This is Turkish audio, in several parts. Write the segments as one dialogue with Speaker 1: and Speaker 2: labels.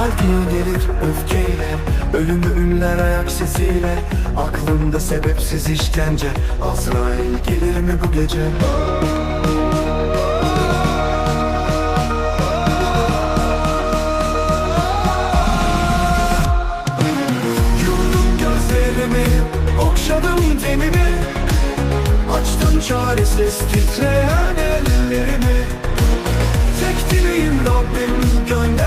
Speaker 1: Gardiyan gelir öfkeyle Ölümü ünler ayak sesiyle. Aklımda sebepsiz işkence Azrail gelir mi bu gece? Yumdum gözlerimi Okşadım tenimi Açtım çaresiz titreyen ellerimi. Tek dileğim Rabbim gönder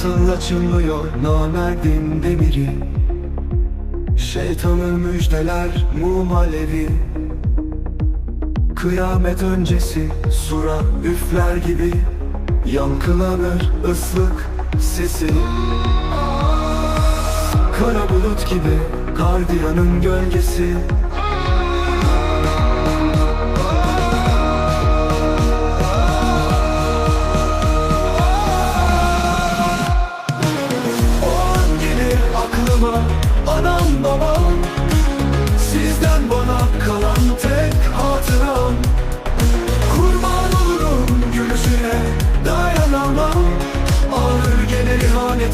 Speaker 1: Nasıl açılıyor namerdin demiri? Şeytanın müjdeler mum alevi Kıyamet öncesi sura üfler gibi. Yankılanır ıslık sesi. Kara bulut gibi gardiyanın gölgesi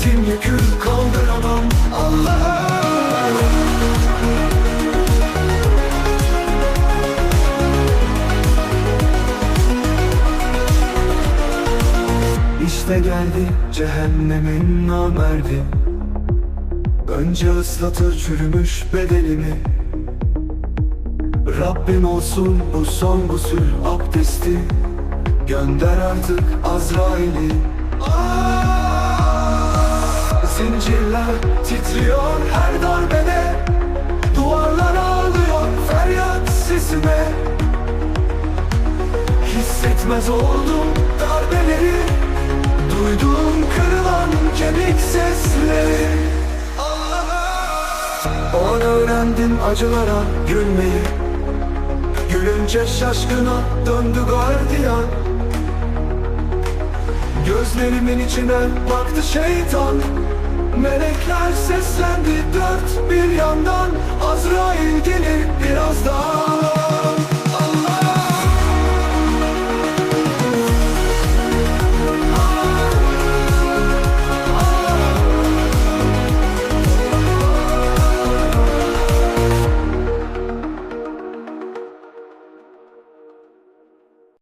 Speaker 1: ihanetin yükü kaldıramam Allah'ım İşte geldi cehennemin namerdi. Önce ıslatır çürümüş bedenimi. Rabbim olsun bu son gusül abdesti. Gönder artık Azrail'i. Ah! Zincirler titriyor her darbede Duvarlar ağlıyor feryat sesime. Hissetmez oldum darbeleri Duydum kırılan kemik sesleri. O an öğrendim acılara gülmeyi. Gülünce şaşkına döndü gardiyan. Gözlerimin içine baktı şeytan seslendi dört bir yandan Azrail gelir birazdan